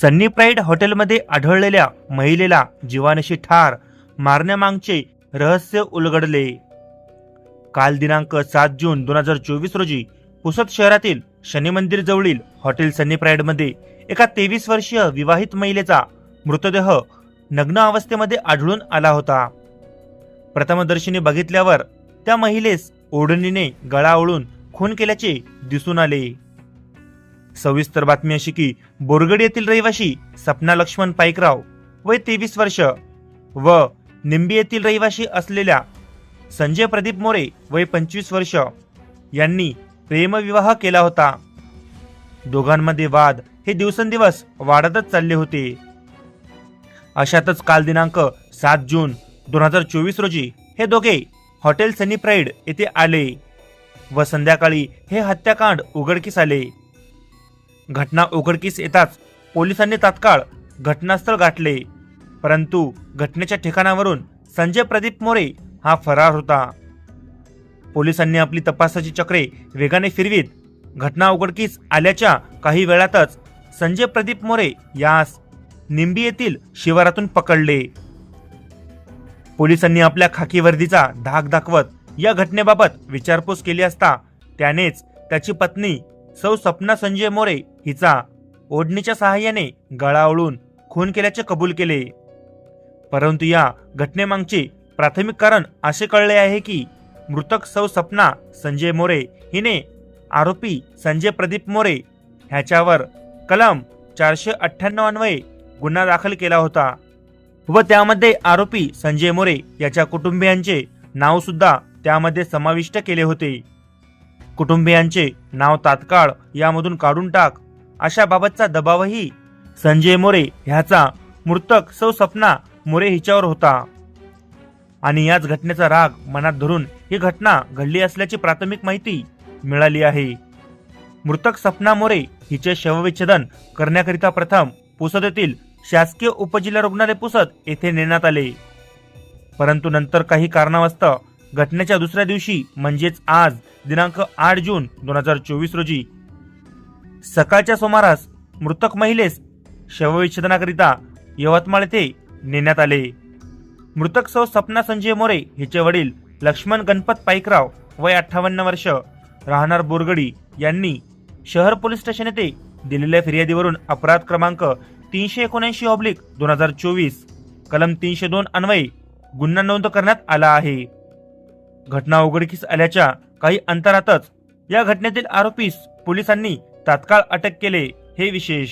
Sunny pride हॉटेलमध्ये आढळलेल्या महिलेला जीवानशी ठार मारण्यामागचे रहस्य उलगडले. काल दिनांक सात जून दोन हजार चोवीस रोजी पुसद शहरातील शनी मंदिर जवळील हॉटेल सन्नी प्राईडमध्ये एका तेवीस वर्षीय विवाहित महिलेचा मृतदेह नग्न अवस्थेमध्ये आढळून आला होता. प्रथमदर्शनी बघितल्यावर त्या महिलेस ओढणीने गळा ओळून खून केल्याचे दिसून आले. सविस्तर बातमी अशी की बोरगड येथील रहिवाशी सपना लक्ष्मण पाईकराव वय तेवीस वर्ष व निंबी येथील रहिवाशी असलेल्या संजय प्रदीप मोरे वय पंचवीस वर्ष यांनी प्रेमविवाह केला होता. दोघांमध्ये वाद हे दिवसेंदिवस वाढतच चालले होते. अशातच काल दिनांक सात जून दोन हजार चोवीस रोजी हे दोघे हॉटेल सनी प्राईड येथे आले व संध्याकाळी हे हत्याकांड उघडकीस आले. घटना उघडकीस येताच पोलिसांनी तात्काळ घटनास्थळ गाठले. परंतु घटनेच्या ठिकाणावरून संजय प्रदीप मोरे हा फरार होता. पोलिसांनी आपली तपासाची चक्रे वेगाने फिरवीत. घटना उघडकीस आल्याच्या काही वेळातच संजय प्रदीप मोरे यास निंबी येथील शिवारातून पकडले. पोलिसांनी आपल्या खाकी वर्दीचा धाक दाखवत या घटनेबाबत विचारपूस केली असता त्यानेच त्याची पत्नी सौ सपना संजय मोरे हिचा ओढणीच्या सहाय्याने गळा ओळून खून केल्याचे कबूल केले. परंतु या घटनेमागचे प्राथमिक कारण असे कळले आहे की मृतक सौ सपना संजय मोरे हिने आरोपी संजय प्रदीप मोरे ह्याच्यावर कलम चारशे अठ्ठ्याण्णव अन्वये गुन्हा दाखल केला होता व त्यामध्ये आरोपी संजय मोरे याच्या कुटुंबियांचे नावसुद्धा त्यामध्ये समाविष्ट केले होते. कुटुंबियांचे नाव तात्काळ यामधून काढून टाक. अशा बाबतचा दबावही संजय मोरे ह्याचा मृतक सौ सपना मोरे हिच्यावर होता. आणि याच घटनेचा राग मनात धरून ही घटना घडली असल्याची प्राथमिक माहिती मिळाली आहे. मृतक सपना मोरे हिचे शवविच्छेदन करण्याकरिता प्रथम पुसद येथील शासकीय उपजिल्हा रुग्णालय पुसद येथे नेण्यात आले. परंतु नंतर काही कारणावस्तव घटनेच्या दुसऱ्या दिवशी म्हणजेच आज दिनांक आठ जून दोन हजार चोवीस रोजी सकाळच्या सुमारास मृतक महिलेस शवविच्छेदनाकरिता यवतमाळ येथे नेण्यात आले. मृतक सौ सपना संजय मोरे हिचे वडील लक्ष्मण गणपत पाईकराव वय अठ्ठावन्न वर्ष राहणार बोरगडी यांनी शहर पोलीस स्टेशन येथे दिलेल्या फिर्यादीवरून अपराध क्रमांक तीनशे एकोणऐंशी ऑब्लिक दोन हजार चोवीस कलम तीनशे दोन अन्वये गुन्हा नोंद करण्यात आला आहे. घटना उघडकीस आल्याच्या काही अंतरातच या घटनेतील आरोपीस पोलिसांनी तात्काळ अटक केले हे विशेष.